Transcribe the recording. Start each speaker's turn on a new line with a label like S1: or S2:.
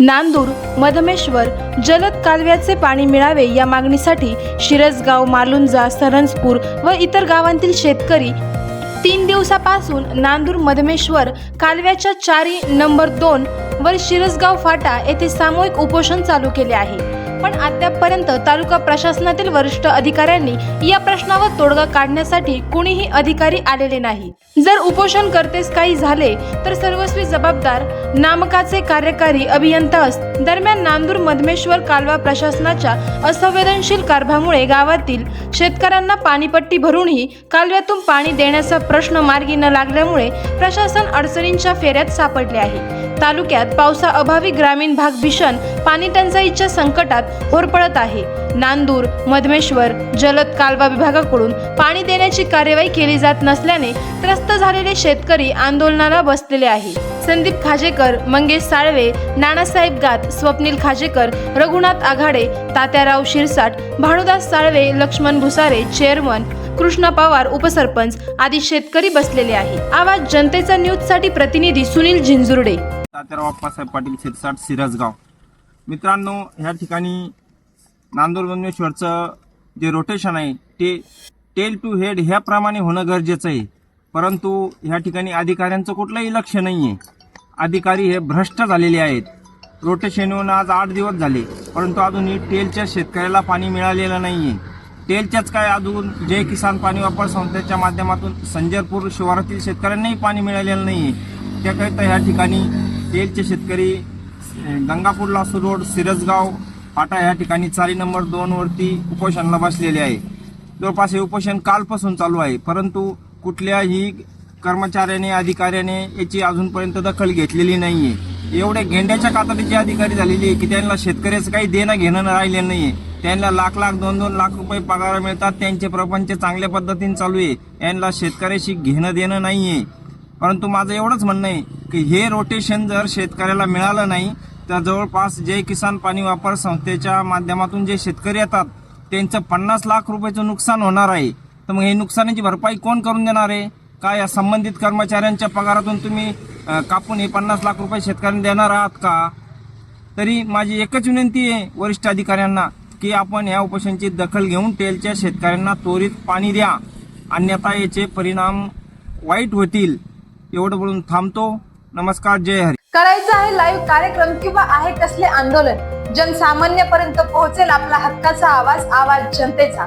S1: नांदूर मधमेश्वर जलद कालव्याचे पाणी मिळावे या मागणीसाठी शिरसगाव मालुंजा सरंजपूर व इतर गावांतील शेतकरी तीन दिवसापासून नांदूर मधमेश्वर कालव्याच्या चारी नंबर दोन वर शिरसगाव फाटा येथे सामूहिक उपोषण चालू केले आहे. पण अद्यापपर्यंत तालुका प्रशासनातील वरिष्ठ अधिकाऱ्यांनी या प्रश्नावर तोडगा काढण्यासाठी कुणीही अधिकारी आलेले नाही. जर उपोषण करतेस काही झाले तर सर्वस्वी जबाबदार नामकाचे कार्यकारी अभियंता असत दरम्यान नांदूर मधमेश्वर कालवा प्रशासनाच्या असंवेदनशील कारभामुळे गावातील शेतकऱ्यांना पाणीपट्टी भरूनही कालव्यातून पाणी देण्याचा प्रश्न मार्गी न लागल्यामुळे प्रशासन अडचणींच्या फेऱ्यात सापडले आहे. तालुक्यात पावसाअभावी ग्रामीण भाग भीषण पाणी टंचाईच्या संकटात होरपळत आहे. नांदूर मधमेश्वर जलद कालवा विभागाकडून पाणी देण्याची कार्यवाही केली जात नसल्याने त्रस्त झालेले शेतकरी आंदोलनाला बसलेले आहे संदीप खाजेकर मंगेश साळवे नानासाहेब गात स्वप्नील खाजेकर रघुनाथ आघाडे तात्याराव शिरसाट भानुदास साळवे लक्ष्मण भुसारे चेअरमन कृष्णा पवार उपसरपंच आदी शेतकरी बसलेले आहे. आवाज जनतेचा न्यूजसाठी प्रतिनिधी सुनील झिंजुर्डे.
S2: तात्याराव अप्पासाहेब पाटील शिरसाट सिरसगाव. मित्रांनो ह्या ठिकाणी नांदूर गंगेश्वरचं जे रोटेशन आहे ते टेल टू हेड ह्याप्रमाणे होणं गरजेचं आहे. परंतु ह्या ठिकाणी अधिकाऱ्यांचं कुठलंही लक्ष नाही आहे अधिकारी हे भ्रष्ट झालेले आहेत. रोटेशन येऊन आज आठ दिवस झाले परंतु अजूनही टेलच्या शेतकऱ्याला पाणी मिळालेलं नाही आहे टेलच्याच काय अजून जय किसान पाणी वापर संस्थेच्या माध्यमातून संजरपूर शिवारातील शेतकऱ्यांनाही पाणी मिळालेलं नाही आहे त्याकरिता ह्या ठिकाणी तेलचे शेतकरी गंगापूरला रोड सिरसगाव पाटा ह्या ठिकाणी चारी नंबर दोनवरती उपोषणाला बसलेले आहे. जवळपास हे उपोषण कालपासून चालू आहे परंतु कुठल्याही कर्मचाऱ्याने अधिकाऱ्याने याची अजूनपर्यंत दखल घेतलेली नाही आहे एवढे गेंड्याच्या कातडीचे अधिकारी झालेली आहे की त्यांना शेतकऱ्याचं काही देणं घेणं राहिलेलं आहे त्यांना लाख लाख दोन दोन लाख रुपये पगार मिळतात त्यांचे प्रपंच चांगल्या पद्धतीने चालू आहे. यांना शेतकऱ्याशी घेणं देणं नाही आहे परंतु माझं एवढंच म्हणणं आहे की हे रोटेशन जर शेतकऱ्याला मिळालं नाही तर जवळपास जे किसान पाणी वापर संस्थेच्या माध्यमातून जे शेतकरी येतात त्यांचं पन्नास लाख रुपयाचं नुकसान होणार आहे. तर मग हे नुकसानाची भरपाई कोण करून देणार आहे? का या संबंधित कर्मचाऱ्यांच्या पगारातून तुम्ही कापून हे पन्नास लाख रुपये शेतकऱ्यांना देणार आहात का? तरी माझी एकच विनंती आहे वरिष्ठ अधिकाऱ्यांना की आपण या उपोषणाची दखल घेऊन तेलच्या शेतकऱ्यांना त्वरित पाणी द्या. अन्यथा याचे परिणाम वाईट होतील. एवढं बोलून थांबतो. नमस्कार जय हरी.
S3: करायचं आहे लाईव्ह कार्यक्रम किंवा आहे कसले आंदोलन. जनसामान्यपर्यंत पोहोचेल आपला हक्काचा आवाज आवाज जनतेचा.